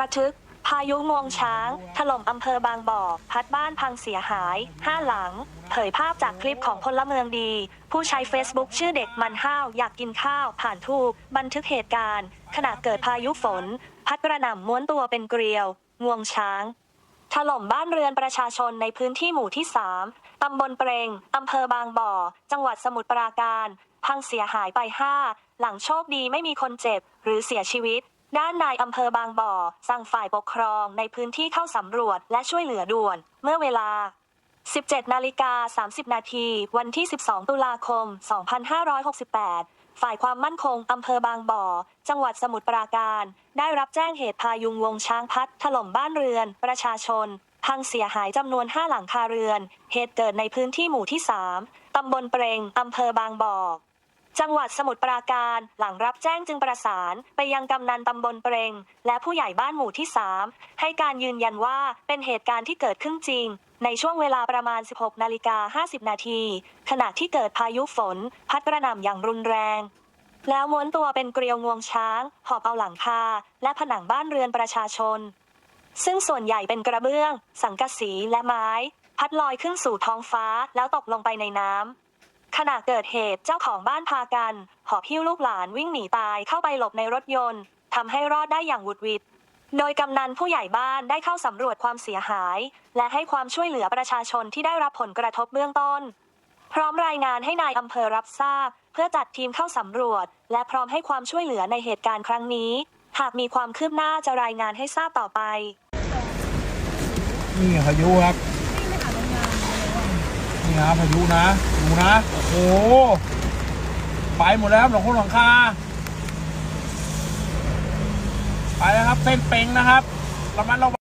ระทึก พายุงวงช้าง ถล่มอำเภอบางบ่อ พัดบ้านพังเสียหายห้าหลัง เผยภาพจากคลิปของพลเมืองดี ผู้ใช้ Facebook ชื่อเด็กมันห้าว อยากกินข้าว ผ่านทูปบันทึกเหตุการณ์ ขณะเกิดพายุฝน พัดกระหน่ำม้วนตัวเป็นเกลียว งวงช้าง ถล่มบ้านเรือนประชาชนในพื้นที่หมู่ที่ 3 ตำบลเปรงอำเภอบางบ่อ จังหวัดสมุทรปราการ พังเสียหายไป 5 หลังโชคดีไม่มีคนเจ็บ หรือเสียชีวิต ด้านนายอำเภอบางบ่อ สั่งฝ่ายปกครองในพื้นที่เข้าสำรวจและช่วยเหลือด่วน เมื่อเวลา 17 นาฬิกา 30 นาที วันที่ 12 ตุลาคม 2568 ฝ่ายความมั่นคงอำเภอบางบ่อ จังหวัดสมุทรปราการ ได้รับแจ้งเหตุพายุงวงช้างพัดถล่มบ้านเรือน ประชาชน พังเสียหายจำนวน 5 หลังคาเรือน เหตุเกิดในพื้นที่หมู่ที่ 3 ตำบลเปรงอำเภอบางบ่อ จังหวัดสมุทรปราการหลังรับแจ้งจึงประสานไปยังกำนันตำบลเปรงและผู้ใหญ่บ้านหมู่ที่ 3 ให้การยืนยันว่าเป็นเหตุการณ์ที่เกิดขึ้นจริง ในช่วงเวลาประมาณ 16 นาฬิกา 50 นาที ขณะที่เกิดพายุฝน พัดกระหน่ำอย่างรุนแรง แล้วม้วนตัวเป็นเกลียวงวงช้าง หอบเอาหลังคา และผนังบ้านเรือนประชาชน ซึ่งส่วนใหญ่เป็นกระเบื้อง สังกะสีและไม้ พัดลอยขึ้นสู่ท้องฟ้าแล้วตกลงไปในน้ำ ขณะเกิดเหตุเจ้าของบ้านพากันหอบหิ้วลูกหลานวิ่งหนีตายเข้าไปหลบในรถยนต์ทำให้รอดได้อย่างหวุดหวิดโดยกำนันผู้ใหญ่บ้านได้เข้าสำรวจความเสียหาย และให้ความช่วยเหลือประชาชนที่ได้รับผลกระทบเบื้องต้น พร้อมรายงานให้นายอำเภอรับทราบ เพื่อจัดทีมเข้าสำรวจ และพร้อมให้ความช่วยเหลือในเหตุการณ์ครั้งนี้ หากมีความคืบหน้าจะรายงานให้ทราบต่อไป นี่พายุครับ นะพายุนะ ดูนะ โอ้โห ไปหมดแล้วครับหลังคนหลังคา ไปแล้วครับ เส้นเป่งนะครับระมัดระวัง